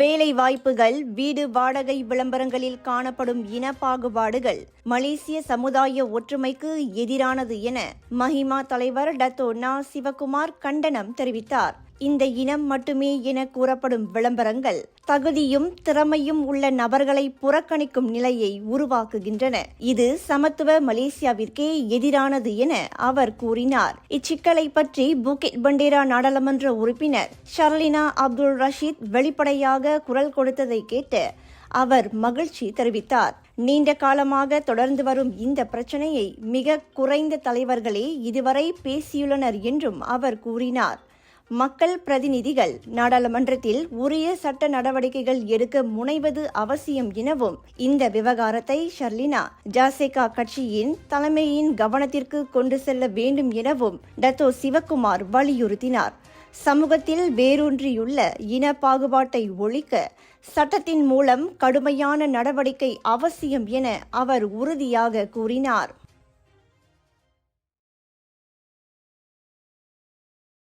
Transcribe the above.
வேலை வாய்ப்புகள் வீடு வாடகை விளம்பரங்களில் காணப்படும் இன பாகுபாடுகள் மலேசிய சமுதாய ஒற்றுமைக்கு எதிரானது என மஹிமா தலைவர் டத்தோ நா சிவகுமார் கண்டனம் தெரிவித்தார். இந்த இனம் மட்டுமே என கூறப்படும் விளம்பரங்கள் தகுதியும் திறமையும் உள்ள நபர்களை புறக்கணிக்கும் நிலையை உருவாக்குகின்றன. இது சமத்துவ மலேசியாவிற்கே எதிரானது என அவர் கூறினார். இச்சிக்கலை பற்றி புகிட் பண்டேரா நாடாளுமன்ற உறுப்பினர் ஷர்லினா அப்துல் ரஷீத் வெளிப்படையாக குரல் கொடுத்ததை கேட்டு அவர் மகிழ்ச்சி தெரிவித்தார். நீண்ட காலமாக தொடர்ந்து வரும் இந்த பிரச்சனையை மிக குறைந்த தலைவர்களே இதுவரை பேசியுள்ளனர் என்றும் அவர் கூறினார். மக்கள் பிரதிநிதிகள் நாடாளுமன்றத்தில் உரிய சட்ட நடவடிக்கைகள் எடுக்க முனைவது அவசியம் எனவும் இந்த விவகாரத்தை ஷர்லினா ஜாசேகா கட்சியின் தலைமையின் கவனத்திற்கு கொண்டு செல்ல வேண்டும் எனவும் டத்தோ சிவக்குமார் வலியுறுத்தினார். சமூகத்தில் வேரூன்றியுள்ள இன பாகுபாட்டை ஒழிக்க சட்டத்தின் மூலம் கடுமையான நடவடிக்கை அவசியம் என அவர் உறுதியாக கூறினார்.